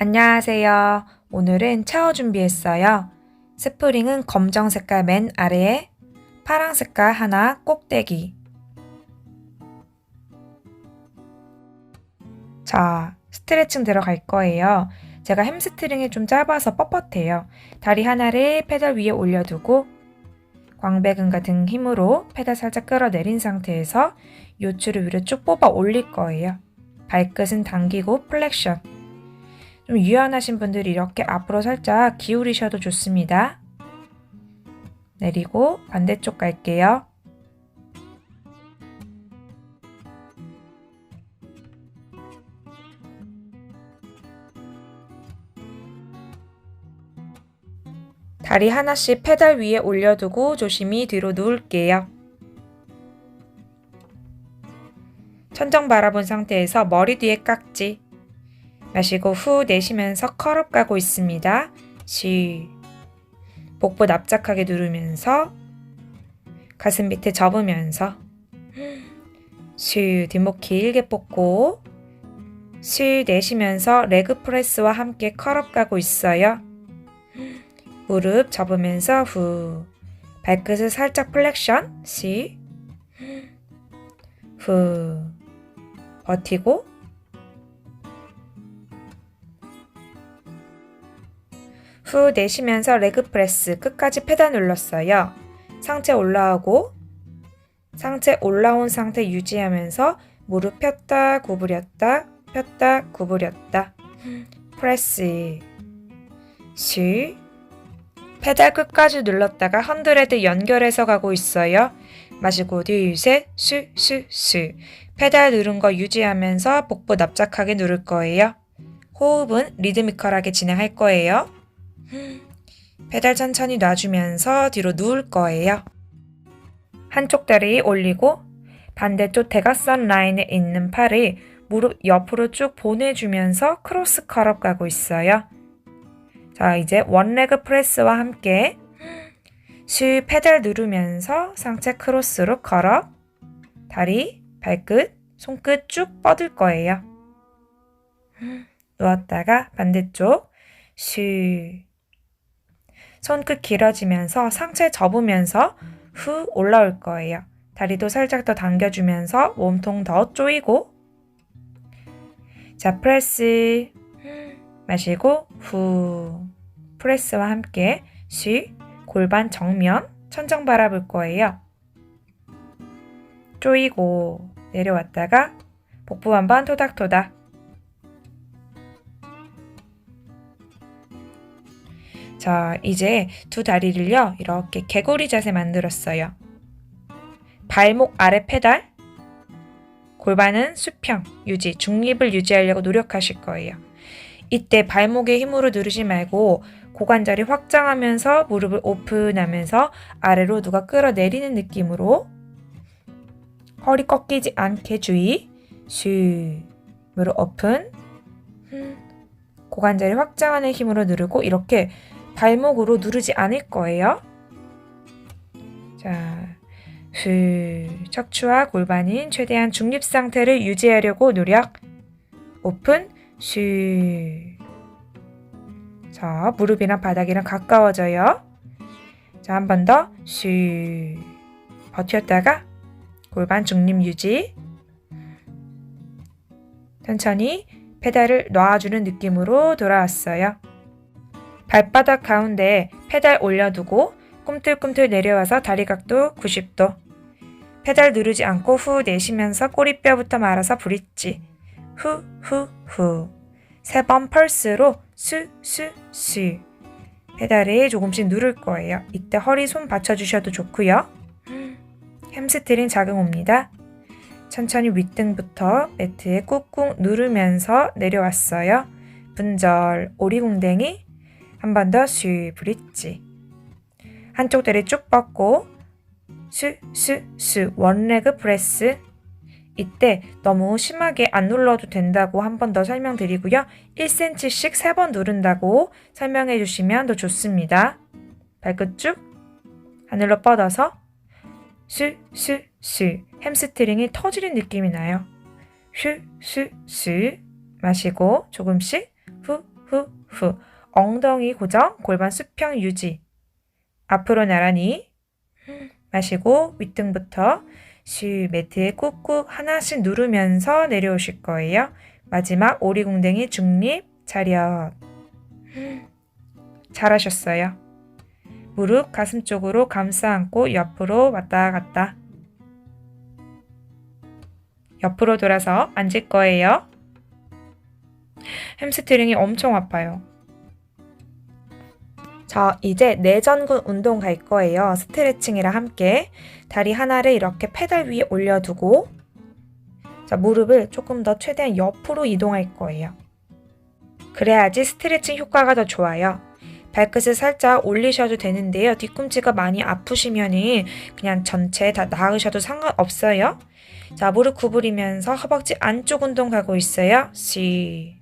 안녕하세요. 오늘은 샤워 준비했어요. 스프링은 검정 색깔 맨 아래에 파랑 색깔 하나 꼭대기. 자, 스트레칭 들어갈 거예요. 제가 햄스트링이 좀 짧아서 뻣뻣해요. 다리 하나를 페달 위에 올려두고 광배근과 등 힘으로 페달 살짝 끌어내린 상태에서 요추를 위로 쭉 뽑아 올릴 거예요. 발끝은 당기고 플렉션. 좀 유연하신 분들이 이렇게 앞으로 살짝 기울이셔도 좋습니다. 내리고 반대쪽 갈게요. 다리 하나씩 페달 위에 올려두고 조심히 뒤로 누울게요. 천정 바라본 상태에서 머리 뒤에 깍지. 마시고 후 내쉬면서 컬업 가고 있습니다. 쉬. 복부 납작하게 누르면서 가슴 밑에 접으면서 쉬 뒷목 길게 뻗고 쉬 내쉬면서 레그 프레스와 함께 컬업 가고 있어요. 무릎 접으면서 후 발끝을 살짝 플렉션 쉬후 버티고 후 내쉬면서 레그 프레스 끝까지 페달 눌렀어요. 상체 올라오고 상체 올라온 상태 유지하면서 무릎 폈다 구부렸다 폈다 구부렸다 프레스 쉬 페달 끝까지 눌렀다가 헌드레드 연결해서 가고 있어요. 마시고 둘셋쉬쉬쉬 페달 누른 거 유지하면서 복부 납작하게 누를 거예요. 호흡은 리드미컬하게 진행할 거예요. 페달 천천히 놔주면서 뒤로 누울 거예요. 한쪽 다리 올리고 반대쪽 대각선 라인에 있는 팔을 무릎 옆으로 쭉 보내주면서 크로스 컬업 가고 있어요. 자, 이제 원레그 프레스와 함께 쉬 페달 누르면서 상체 크로스로 컬업 다리, 발끝, 손끝 쭉 뻗을 거예요. 누웠다가 반대쪽 쉬 손끝 길어지면서 상체 접으면서 후 올라올 거예요. 다리도 살짝 더 당겨주면서 몸통 더 조이고 자 프레스 마시고 후 프레스와 함께 쉬 골반 정면 천정 바라볼 거예요. 조이고 내려왔다가 복부 한번 토닥토닥 자, 이제 두 다리를요, 이렇게 개구리 자세 만들었어요. 발목 아래 페달, 골반은 수평, 유지, 중립을 유지하려고 노력하실 거예요. 이때 발목에 힘으로 누르지 말고 고관절이 확장하면서 무릎을 오픈하면서 아래로 누가 끌어내리는 느낌으로 허리 꺾이지 않게 주의, 슈, 무릎 오픈, 고관절이 확장하는 힘으로 누르고 이렇게 발목으로 누르지 않을 거예요. 자, 후, 척추와 골반인 최대한 중립 상태를 유지하려고 노력. 오픈, 슈. 자, 무릎이랑 바닥이랑 가까워져요. 자, 한 번 더, 슈. 버텼다가 골반 중립 유지. 천천히 페달을 놔주는 느낌으로 돌아왔어요. 발바닥 가운데 페달 올려두고 꿈틀꿈틀 내려와서 다리 각도 90도. 페달 누르지 않고 후 내쉬면서 꼬리뼈부터 말아서 브릿지. 후, 후, 후. 세 번 펄스로 수, 수, 수. 페달에 조금씩 누를 거예요. 이때 허리 손 받쳐주셔도 좋고요. 햄스트링 작용 옵니다. 천천히 윗등부터 매트에 꾹꾹 누르면서 내려왔어요. 분절, 오리궁뎅이, 한 번더 쉬, 브릿지. 한쪽 다리 쭉 뻗고 수, 수, 수, 원레그 프레스. 이때 너무 심하게 안 눌러도 된다고 한 번 더 설명드리고요. 1cm씩 3번 누른다고 설명해 주시면 더 좋습니다. 발끝 쭉 하늘로 뻗어서 슈, 슈, 슈. 햄스트링이 터지는 느낌이 나요. 슈, 슈, 슈. 마시고 조금씩 후, 후, 후. 엉덩이 고정, 골반 수평 유지. 앞으로 나란히 마시고 윗등부터 슈 매트에 꾹꾹 하나씩 누르면서 내려오실 거예요. 마지막 오리궁뎅이 중립 차렷. 잘하셨어요. 무릎 가슴 쪽으로 감싸 안고 옆으로 왔다 갔다. 옆으로 돌아서 앉을 거예요. 햄스트링이 엄청 아파요. 자, 이제 내전근 운동 갈 거예요. 스트레칭이랑 함께 다리 하나를 이렇게 페달 위에 올려두고 자, 무릎을 조금 더 최대한 옆으로 이동할 거예요. 그래야지 스트레칭 효과가 더 좋아요. 발끝을 살짝 올리셔도 되는데요. 뒤꿈치가 많이 아프시면은 그냥 전체 다 나으셔도 상관없어요. 자, 무릎 구부리면서 허벅지 안쪽 운동 가고 있어요. 시.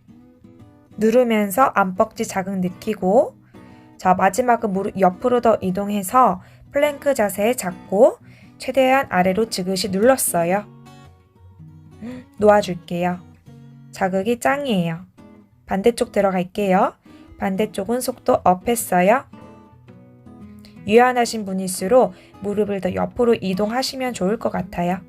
누르면서 안벅지 자극 느끼고 자, 마지막은 무릎 옆으로 더 이동해서 플랭크 자세 잡고 최대한 아래로 지그시 눌렀어요. 놓아줄게요. 자극이 짱이에요. 반대쪽 들어갈게요. 반대쪽은 속도 업 했어요. 유연하신 분일수록 무릎을 더 옆으로 이동하시면 좋을 것 같아요.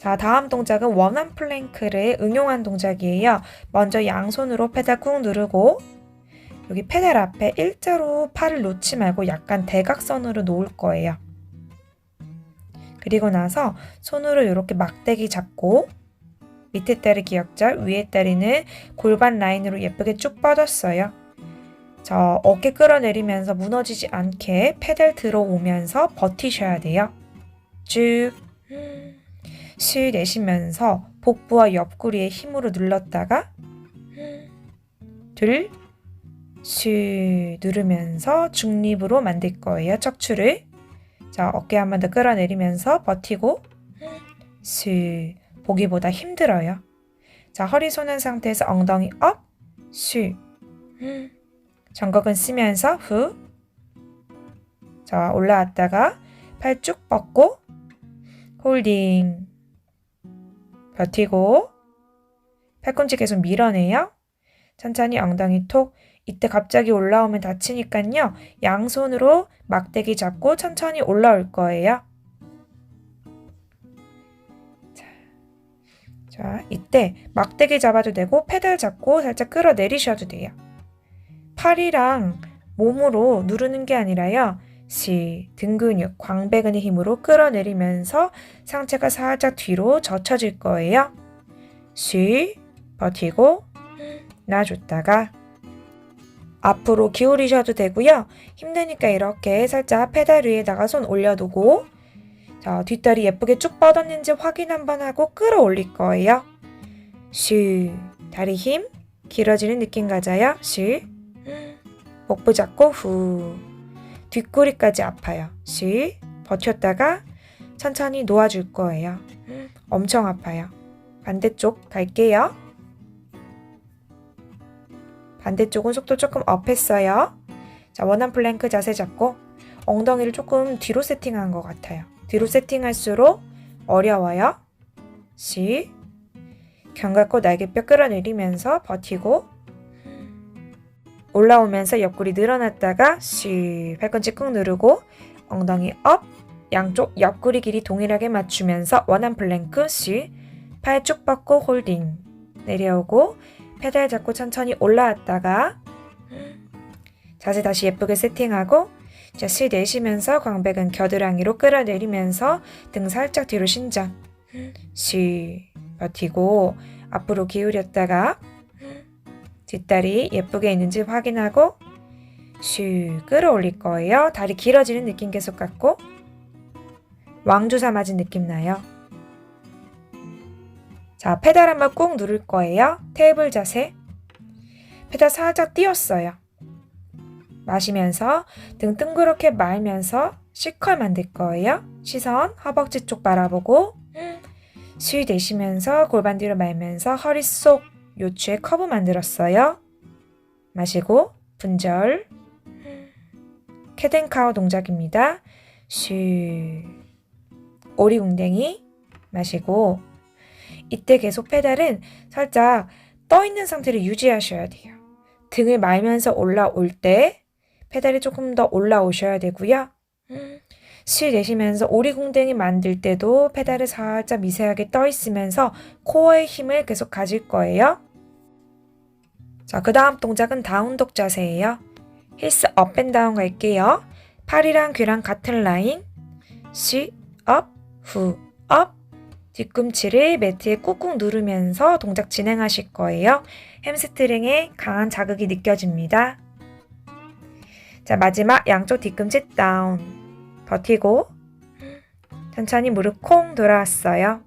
자, 다음 동작은 원한 플랭크를 응용한 동작이에요. 먼저 양손으로 페달 꾹 누르고 여기 페달 앞에 일자로 팔을 놓지 말고 약간 대각선으로 놓을 거예요. 그리고 나서 손으로 이렇게 막대기 잡고 밑에 다리 기역절, 위에 다리는 골반 라인으로 예쁘게 쭉 뻗었어요. 저 어깨 끌어내리면서 무너지지 않게 페달 들어오면서 버티셔야 돼요. 쭉 실 내쉬면서 복부와 옆구리에 힘으로 눌렀다가 둘, 실 누르면서 중립으로 만들 거예요. 척추를. 자, 어깨 한 번 더 끌어내리면서 버티고 실 보기보다 힘들어요. 자, 허리 손은 상태에서 엉덩이 업, 실 전곡은 쓰면서 후 자, 올라왔다가 팔 쭉 뻗고 홀딩 버티고 팔꿈치 계속 밀어내요. 천천히 엉덩이 톡. 이때 갑자기 올라오면 다치니까요. 양손으로 막대기 잡고 천천히 올라올 거예요. 자, 자, 이때 막대기 잡아도 되고 페달 잡고 살짝 끌어내리셔도 돼요. 팔이랑 몸으로 누르는 게 아니라요. 시, 등 근육, 광배근의 힘으로 끌어내리면서 상체가 살짝 뒤로 젖혀질 거예요. 시, 버티고 놔줬다가 앞으로 기울이셔도 되고요. 힘드니까 이렇게 살짝 페달 위에다가 손 올려두고 자, 뒷다리 예쁘게 쭉 뻗었는지 확인 한번 하고 끌어올릴 거예요. 시, 다리 힘 길어지는 느낌 가져요. 시, 복부 잡고 후. 뒷구리까지 아파요. 시 버텼다가 천천히 놓아줄 거예요. 엄청 아파요. 반대쪽 갈게요. 반대쪽은 속도 조금 업했어요. 자, 원한 플랭크 자세 잡고 엉덩이를 조금 뒤로 세팅한 것 같아요. 뒤로 세팅할수록 어려워요. 시 견갑고 날개뼈 끌어내리면서 버티고 올라오면서 옆구리 늘어났다가 쉬 팔꿈치 꾹 누르고 엉덩이 업 양쪽 옆구리 길이 동일하게 맞추면서 원한 플랭크 쉬팔 쭉 뻗고 홀딩 내려오고 페달 잡고 천천히 올라왔다가 자세 다시 예쁘게 세팅하고 자, 쉬 내쉬면서 광배근 겨드랑이로 끌어내리면서 등 살짝 뒤로 신장 쉬 버티고 앞으로 기울였다가 뒷다리 예쁘게 있는지 확인하고 슈 끌어올릴 거예요. 다리 길어지는 느낌 계속 갖고 왕주사 맞은 느낌 나요. 자, 페달 한번 꾹 누를 거예요. 테이블 자세. 페달 살짝 띄었어요. 마시면서 등 뜬그렇게 말면서 C컬 만들 거예요. 시선 허벅지 쪽 바라보고 쉬 내쉬면서 골반 뒤로 말면서 허리 쏙 요추에 커브 만들었어요. 마시고 분절 캐덴카우 동작입니다. 쉬 오리궁뎅이 마시고 이때 계속 페달은 살짝 떠 있는 상태를 유지하셔야 돼요. 등을 말면서 올라올 때 페달이 조금 더 올라오셔야 되고요. 음, 실 내쉬면서 오리궁뎅이 만들 때도 페달을 살짝 미세하게 떠 있으면서 코어의 힘을 계속 가질 거예요. 자, 그 다음 동작은 다운독 자세예요. 힐스 업 앤 다운 갈게요. 팔이랑 귀랑 같은 라인. 시, 업, 후, 업. 뒤꿈치를 매트에 꾹꾹 누르면서 동작 진행하실 거예요. 햄스트링에 강한 자극이 느껴집니다. 자, 마지막 양쪽 뒤꿈치 다운. 버티고 천천히 무릎 콩 돌아왔어요.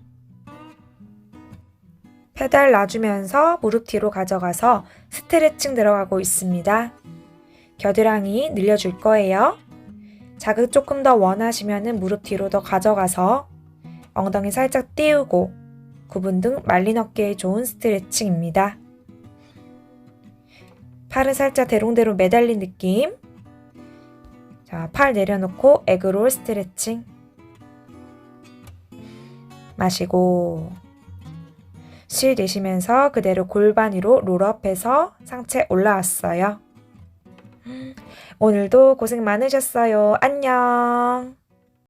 페달 놔주면서 무릎 뒤로 가져가서 스트레칭 들어가고 있습니다. 겨드랑이 늘려줄 거예요. 자극 조금 더 원하시면 무릎 뒤로 더 가져가서 엉덩이 살짝 띄우고 구분 등 말린 어깨에 좋은 스트레칭입니다. 팔은 살짝 대롱대롱 매달린 느낌. 자, 팔 내려놓고 에그롤 스트레칭. 마시고 실 내쉬면서 그대로 골반 위로 롤업해서 상체 올라왔어요. 오늘도 고생 많으셨어요. 안녕.